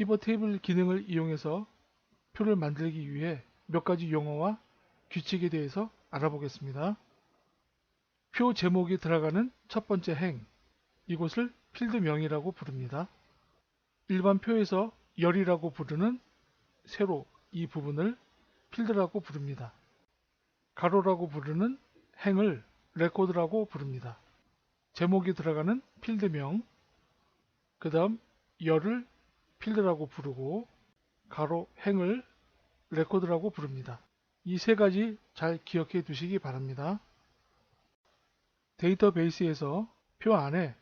피벗 테이블 기능을 이용해서 표를 만들기 위해 몇 가지 용어와 규칙에 대해서 알아보겠습니다. 표 제목이 들어가는 첫 번째 행, 이곳을 필드명이라고 부릅니다. 일반 표에서 열이라고 부르는 세로 이 부분을 필드라고 부릅니다. 가로라고 부르는 행을 레코드라고 부릅니다. 제목이 들어가는 필드명, 그 다음 열을 필드라고 부르고 가로 행을 레코드라고 부릅니다. 이 세 가지 잘 기억해 두시기 바랍니다. 데이터베이스에서 표 안에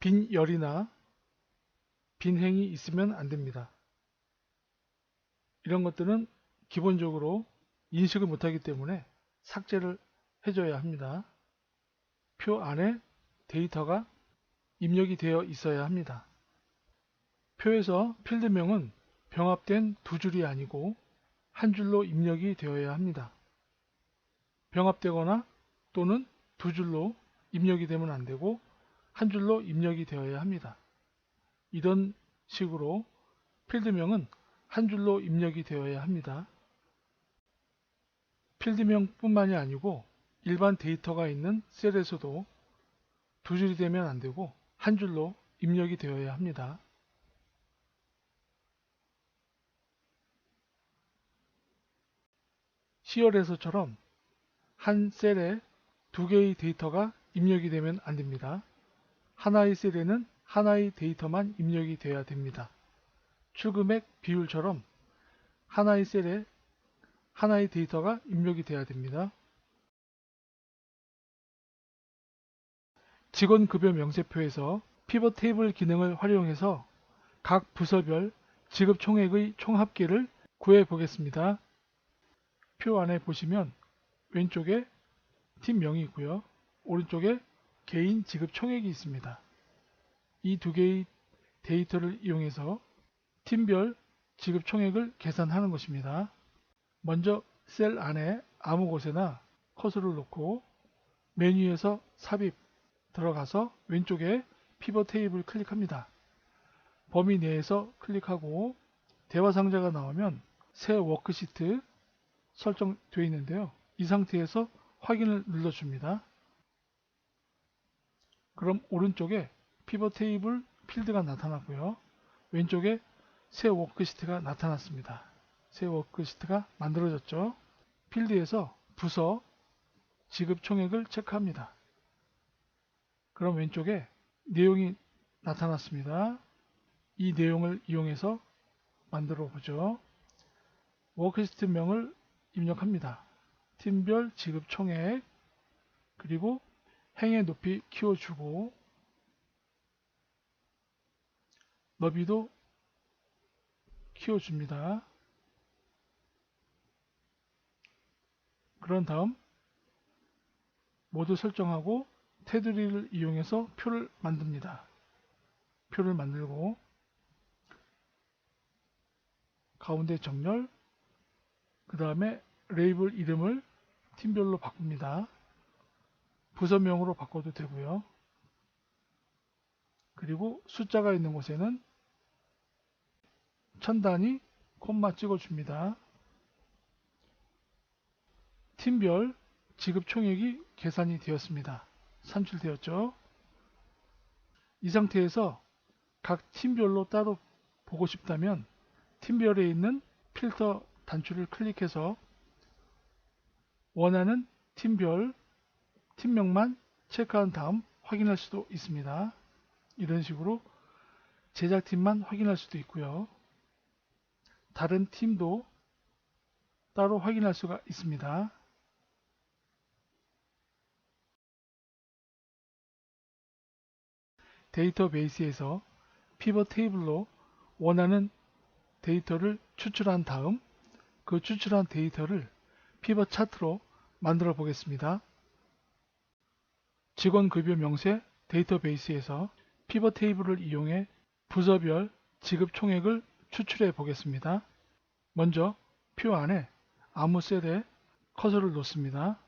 빈 열이나 빈 행이 있으면 안 됩니다. 이런 것들은 기본적으로 인식을 못하기 때문에 삭제를 해줘야 합니다. 표 안에 데이터가 입력이 되어 있어야 합니다. 표에서 필드명은 병합된 두 줄이 아니고 한 줄로 입력이 되어야 합니다. 병합되거나 또는 두 줄로 입력이 되면 안 되고 한 줄로 입력이 되어야 합니다. 이런 식으로 필드명은 한 줄로 입력이 되어야 합니다. 필드명 뿐만이 아니고 일반 데이터가 있는 셀에서도 두 줄이 되면 안 되고 한 줄로 입력이 되어야 합니다. 시열에서처럼 한 셀에 두 개의 데이터가 입력이 되면 안 됩니다. 하나의 셀에는 하나의 데이터만 입력이 돼야 됩니다. 출금액 비율처럼 하나의 셀에 하나의 데이터가 입력이 돼야 됩니다. 직원급여 명세표에서 피벗 테이블 기능을 활용해서 각 부서별 지급 총액의 총합계를 구해 보겠습니다. 표 안에 보시면 왼쪽에 팀명이 있고요. 오른쪽에 개인 지급 총액이 있습니다. 이 두 개의 데이터를 이용해서 팀별 지급 총액을 계산하는 것입니다. 먼저 셀 안에 아무 곳에나 커서를 놓고 메뉴에서 삽입 들어가서 왼쪽에 피벗 테이블 클릭합니다. 범위 내에서 클릭하고 대화 상자가 나오면 새 워크시트 설정되어 있는데요. 이 상태에서 확인을 눌러줍니다. 그럼 오른쪽에 피벗 테이블 필드가 나타나고요. 왼쪽에 새 워크시트가 나타났습니다. 새 워크시트가 만들어졌죠. 필드에서 부서 지급 총액을 체크합니다. 그럼 왼쪽에 내용이 나타났습니다. 이 내용을 이용해서 만들어 보죠. 워크시트명을 입력합니다. 팀별 지급 총액 그리고 행의 높이 키워주고 너비도 키워줍니다. 그런 다음 모두 설정하고 테두리를 이용해서 표를 만듭니다. 표를 만들고 가운데 정렬 그 다음에 레이블 이름을 팀별로 바꿉니다. 부서명으로 바꿔도 되고요. 그리고 숫자가 있는 곳에는 천 단위 콤마 찍어줍니다. 팀별 지급 총액이 계산이 되었습니다. 산출되었죠. 이 상태에서 각 팀별로 따로 보고 싶다면 팀별에 있는 필터 단추를 클릭해서 원하는 팀별 팀명만 체크한 다음 확인할 수도 있습니다. 이런 식으로 제작팀만 확인할 수도 있고요. 다른 팀도 따로 확인할 수가 있습니다. 데이터베이스에서 피벗 테이블로 원하는 데이터를 추출한 다음 그 추출한 데이터를 피벗 차트로 만들어 보겠습니다. 직원급여 명세 데이터베이스에서 피벗 테이블을 이용해 부서별 지급 총액을 추출해 보겠습니다. 먼저 표 안에 아무 셀에 커서를 놓습니다.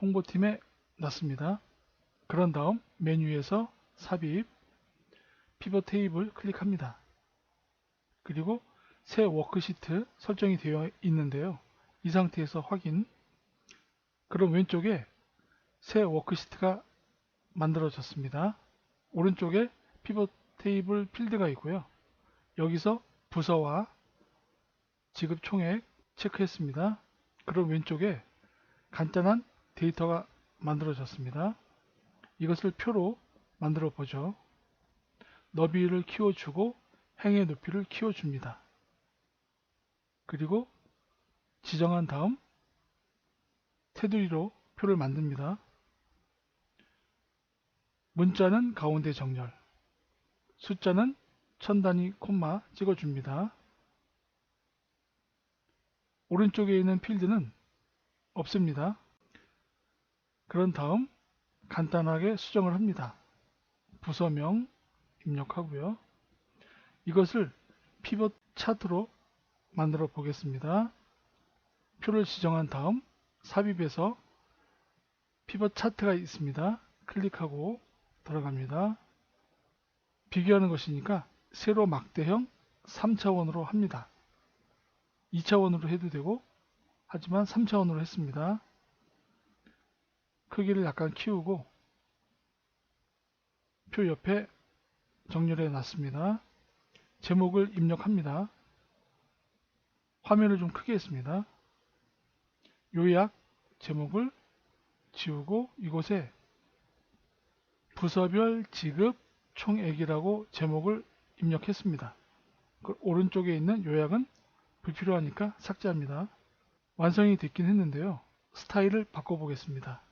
홍보팀에 놨습니다. 그런 다음 메뉴에서 삽입, 피벗 테이블 클릭합니다. 그리고 새 워크시트 설정이 되어 있는데요. 이 상태에서 확인. 그럼 왼쪽에 새 워크시트가 만들어졌습니다. 오른쪽에 피벗 테이블 필드가 있고요. 여기서 부서와 지급 총액 체크했습니다. 그럼 왼쪽에 간단한 데이터가 만들어졌습니다. 이것을 표로 만들어 보죠. 너비를 키워주고 행의 높이를 키워줍니다. 그리고 지정한 다음 테두리로 표를 만듭니다. 문자는 가운데 정렬, 숫자는 천 단위 콤마 찍어줍니다. 오른쪽에 있는 필드는 없습니다. 그런 다음 간단하게 수정을 합니다. 부서명 입력하고요. 이것을 피벗 차트로 만들어 보겠습니다. 표를 지정한 다음 삽입에서 피벗 차트가 있습니다. 클릭하고 들어갑니다. 비교하는 것이니까 세로 막대형 3차원으로 합니다. 2차원으로 해도 되고 하지만 3차원으로 했습니다. 크기를 약간 키우고 표 옆에 정렬해 놨습니다. 제목을 입력합니다. 화면을 좀 크게 했습니다. 요약 제목을 지우고 이곳에 부서별 지급 총액이라고 제목을 입력했습니다. 그 오른쪽에 있는 요약은 불필요하니까 삭제합니다. 완성이 됐긴 했는데요. 스타일을 바꿔보겠습니다.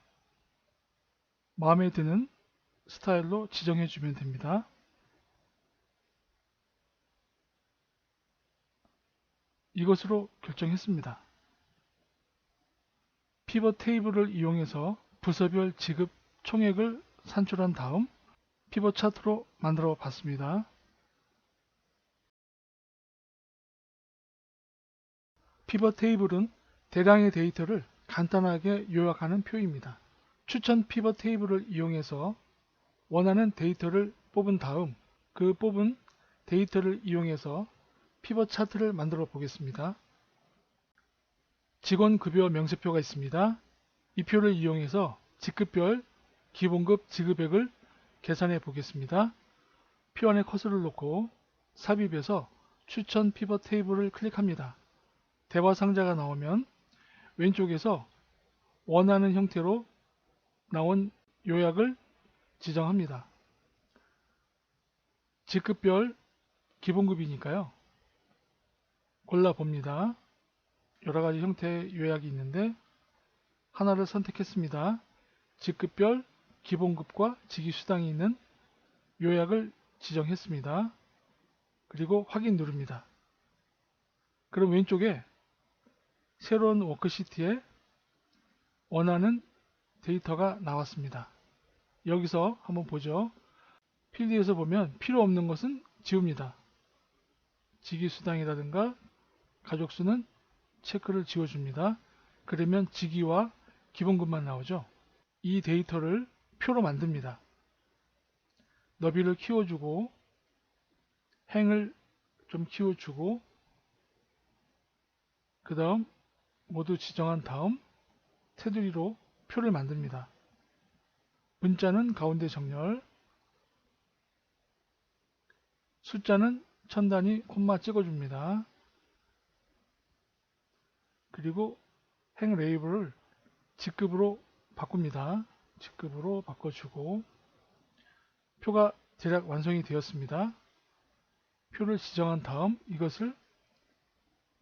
마음에 드는 스타일로 지정해 주면 됩니다. 이것으로 결정했습니다. 피벗 테이블을 이용해서 부서별 지급 총액을 산출한 다음 피벗 차트로 만들어 봤습니다. 피벗 테이블은 대량의 데이터를 간단하게 요약하는 표입니다. 추천 피벗 테이블을 이용해서 원하는 데이터를 뽑은 다음 그 뽑은 데이터를 이용해서 피벗 차트를 만들어 보겠습니다. 직원 급여 명세표가 있습니다. 이 표를 이용해서 직급별 기본급 지급액을 계산해 보겠습니다. 표 안에 커서를 놓고 삽입에서 추천 피벗 테이블을 클릭합니다. 대화 상자가 나오면 왼쪽에서 원하는 형태로 나온 요약을 지정합니다. 직급별 기본급이니까요. 골라봅니다. 여러가지 형태의 요약이 있는데 하나를 선택했습니다. 직급별 기본급과 직위수당이 있는 요약을 지정했습니다. 그리고 확인 누릅니다. 그럼 왼쪽에 새로운 워크시트에 원하는 데이터가 나왔습니다. 여기서 한번 보죠. 필드에서 보면 필요 없는 것은 지웁니다. 직위수당이라든가 가족수는 체크를 지워줍니다. 그러면 직위와 기본급만 나오죠. 이 데이터를 표로 만듭니다. 너비를 키워주고 행을 좀 키워주고 그 다음 모두 지정한 다음 테두리로 표를 만듭니다. 문자는 가운데 정렬 숫자는 천 단위 콤마 찍어줍니다. 그리고 행 레이블을 직급으로 바꿉니다. 직급으로 바꿔주고 표가 대략 완성이 되었습니다. 표를 지정한 다음 이것을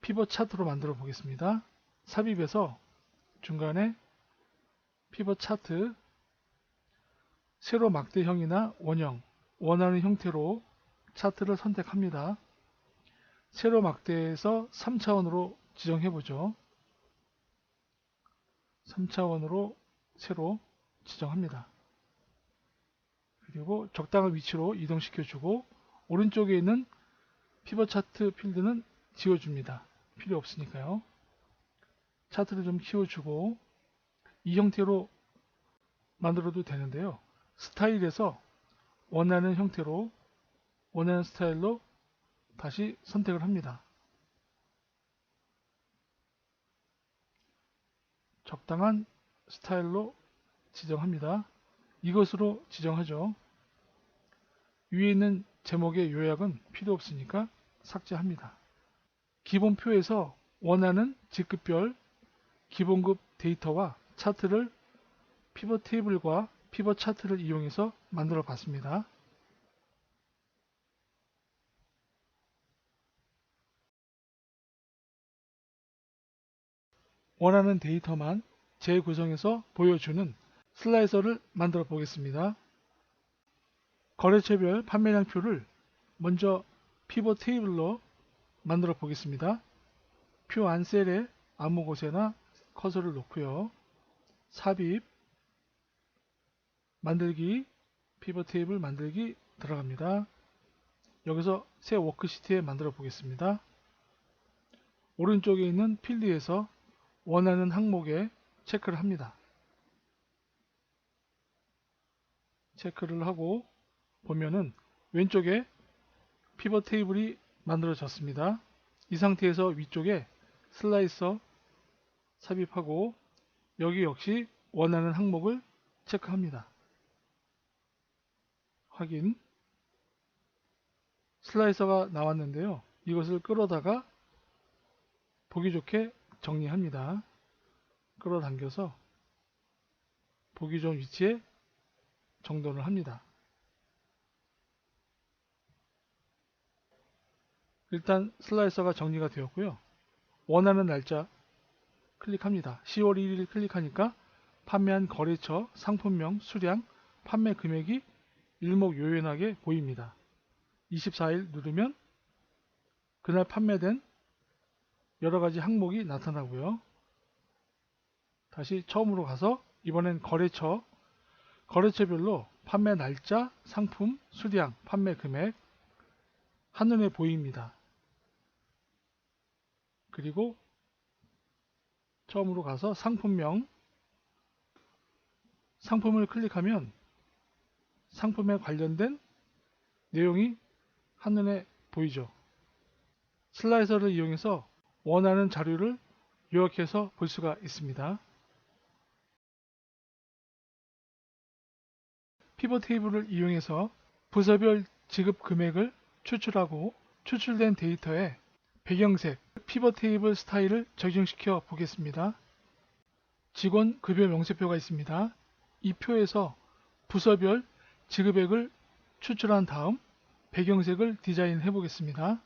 피벗 차트로 만들어 보겠습니다. 삽입에서 중간에 피벗 차트 세로 막대형이나 원형 원하는 형태로 차트를 선택합니다. 세로 막대에서 3차원으로 지정해 보죠. 3차원으로 세로 지정합니다. 그리고 적당한 위치로 이동시켜 주고 오른쪽에 있는 피벗 차트 필드는 지워줍니다. 필요 없으니까요. 차트를 좀 키워주고 이 형태로 만들어도 되는데요. 스타일에서 원하는 형태로 원하는 스타일로 다시 선택을 합니다. 적당한 스타일로 지정합니다. 이것으로 지정하죠. 위에 있는 제목의 요약은 필요 없으니까 삭제합니다. 기본표에서 원하는 직급별 기본급 데이터와 차트를 피벗 테이블과 피벗 차트를 이용해서 만들어 봤습니다. 원하는 데이터만 재구성해서 보여주는 슬라이서를 만들어 보겠습니다. 거래처별 판매량 표를 먼저 피벗 테이블로 만들어 보겠습니다. 표 안 셀에 아무 곳에나 커서를 놓고요. 삽입, 만들기, 피벗 테이블 만들기 들어갑니다. 여기서 새 워크시트에 만들어 보겠습니다. 오른쪽에 있는 필드에서 원하는 항목에 체크를 합니다. 체크를 하고 보면은 왼쪽에 피벗 테이블이 만들어졌습니다. 이 상태에서 위쪽에 슬라이서 삽입하고 여기 역시 원하는 항목을 체크합니다. 확인 슬라이서가 나왔는데요. 이것을 끌어다가 보기 좋게 정리합니다. 끌어당겨서 보기 좋은 위치에 정돈을 합니다. 일단 슬라이서가 정리가 되었고요. 원하는 날짜 클릭합니다. 10월 1일 클릭하니까 판매한 거래처, 상품명, 수량, 판매 금액이 일목요연하게 보입니다. 24일 누르면 그날 판매된 여러가지 항목이 나타나고요. 다시 처음으로 가서 이번엔 거래처, 거래처별로 판매 날짜, 상품, 수량, 판매 금액 한눈에 보입니다. 그리고 처음으로 가서 상품명 상품을 클릭하면 상품에 관련된 내용이 한눈에 보이죠. 슬라이서를 이용해서 원하는 자료를 요약해서 볼 수가 있습니다. 피벗 테이블을 이용해서 부서별 지급 금액을 추출하고 추출된 데이터에 배경색 피벗 테이블 스타일을 적용시켜 보겠습니다. 직원 급여 명세표가 있습니다. 이 표에서 부서별 지급액을 추출한 다음 배경색을 디자인해 보겠습니다.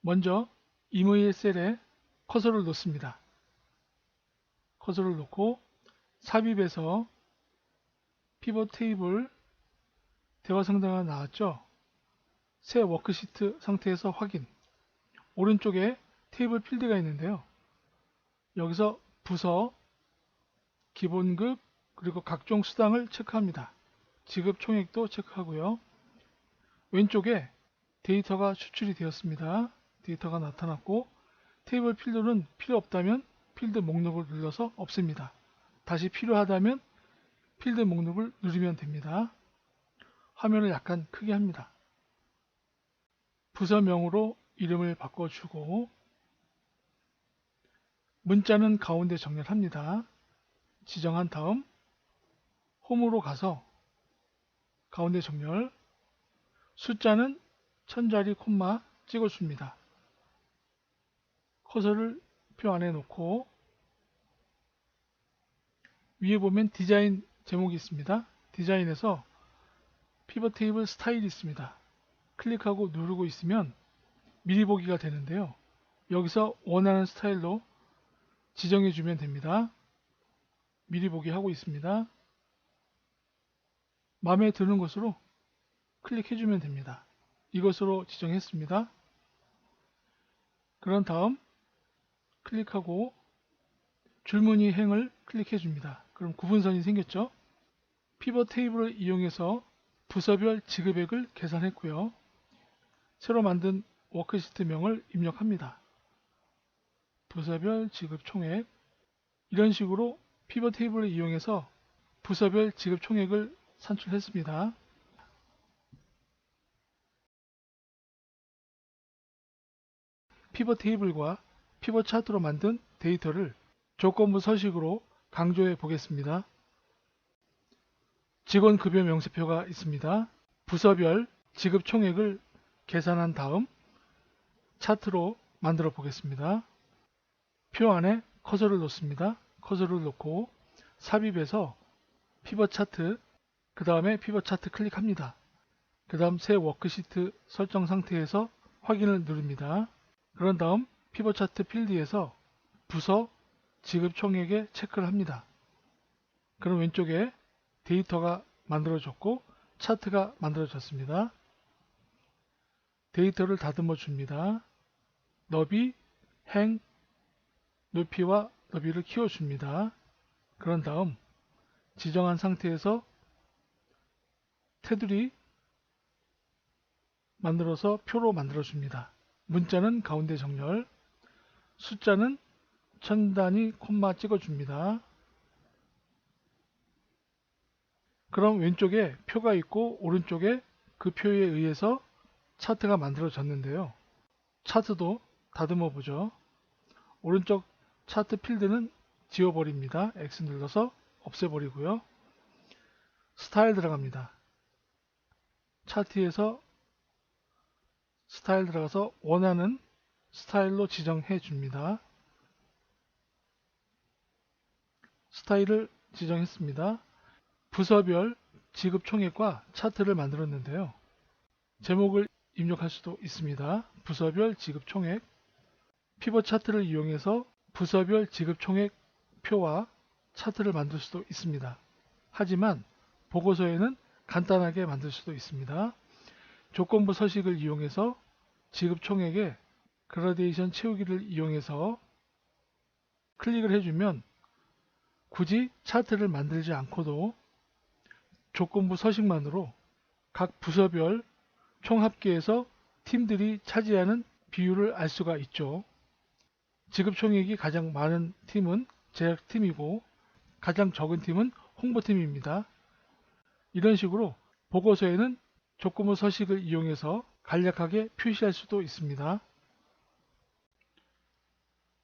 먼저 임의의 셀에 커서를 놓습니다. 커서를 놓고 삽입에서 피벗 테이블 대화 상자가 나왔죠? 새 워크시트 상태에서 확인 오른쪽에 테이블 필드가 있는데요. 여기서 부서, 기본급, 그리고 각종 수당을 체크합니다. 지급 총액도 체크하고요. 왼쪽에 데이터가 추출이 되었습니다. 데이터가 나타났고 테이블 필드는 필요 없다면 필드 목록을 눌러서 없습니다. 다시 필요하다면 필드 목록을 누르면 됩니다. 화면을 약간 크게 합니다. 부서명으로 이름을 바꿔주고 문자는 가운데 정렬합니다. 지정한 다음 홈으로 가서 가운데 정렬 숫자는 천자리 콤마 찍어줍니다. 커서를 표 안에 놓고 위에 보면 디자인 제목이 있습니다. 디자인에서 피벗 테이블 스타일이 있습니다. 클릭하고 누르고 있으면 미리 보기가 되는데요. 여기서 원하는 스타일로 지정해 주면 됩니다. 미리 보기 하고 있습니다. 마음에 드는 것으로 클릭해 주면 됩니다. 이것으로 지정했습니다. 그런 다음 클릭하고 줄무늬 행을 클릭해 줍니다. 그럼 구분선이 생겼죠? 피벗 테이블을 이용해서 부서별 지급액을 계산했고요. 새로 만든 워크시트명을 입력합니다. 부서별 지급 총액 이런 식으로 피벗 테이블을 이용해서 부서별 지급 총액을 산출했습니다. 피벗 테이블과 피벗 차트로 만든 데이터를 조건부 서식으로 강조해 보겠습니다. 직원 급여 명세표가 있습니다. 부서별 지급 총액을 계산한 다음 차트로 만들어 보겠습니다. 표 안에 커서를 놓습니다. 커서를 놓고 삽입해서 피벗 차트 그 다음에 피벗 차트 클릭합니다. 그 다음 새 워크시트 설정 상태에서 확인을 누릅니다. 그런 다음 피벗 차트 필드에서 부서 지급 총액에 체크를 합니다. 그럼 왼쪽에 데이터가 만들어졌고 차트가 만들어졌습니다. 데이터를 다듬어 줍니다. 너비, 행, 높이와 너비를 키워줍니다. 그런 다음 지정한 상태에서 테두리 만들어서 표로 만들어줍니다. 문자는 가운데 정렬, 숫자는 천 단위 콤마 찍어줍니다. 그럼 왼쪽에 표가 있고 오른쪽에 그 표에 의해서 차트가 만들어졌는데요. 차트도 다듬어 보죠. 오른쪽 차트 필드는 지워버립니다. X 눌러서 없애버리고요. 스타일 들어갑니다. 차트에서 스타일 들어가서 원하는 스타일로 지정해 줍니다. 스타일을 지정했습니다. 부서별 지급 총액과 차트를 만들었는데요. 제목을 입력할 수도 있습니다. 부서별 지급 총액 피벗 차트를 이용해서 부서별 지급 총액 표와 차트를 만들 수도 있습니다. 하지만 보고서에는 간단하게 만들 수도 있습니다. 조건부 서식을 이용해서 지급 총액에 그라데이션 채우기를 이용해서 클릭을 해주면 굳이 차트를 만들지 않고도 조건부 서식만으로 각 부서별 총합계에서 팀들이 차지하는 비율을 알 수가 있죠. 지급 총액이 가장 많은 팀은 제작팀이고 가장 적은 팀은 홍보팀입니다. 이런 식으로 보고서에는 조건부 서식을 이용해서 간략하게 표시할 수도 있습니다.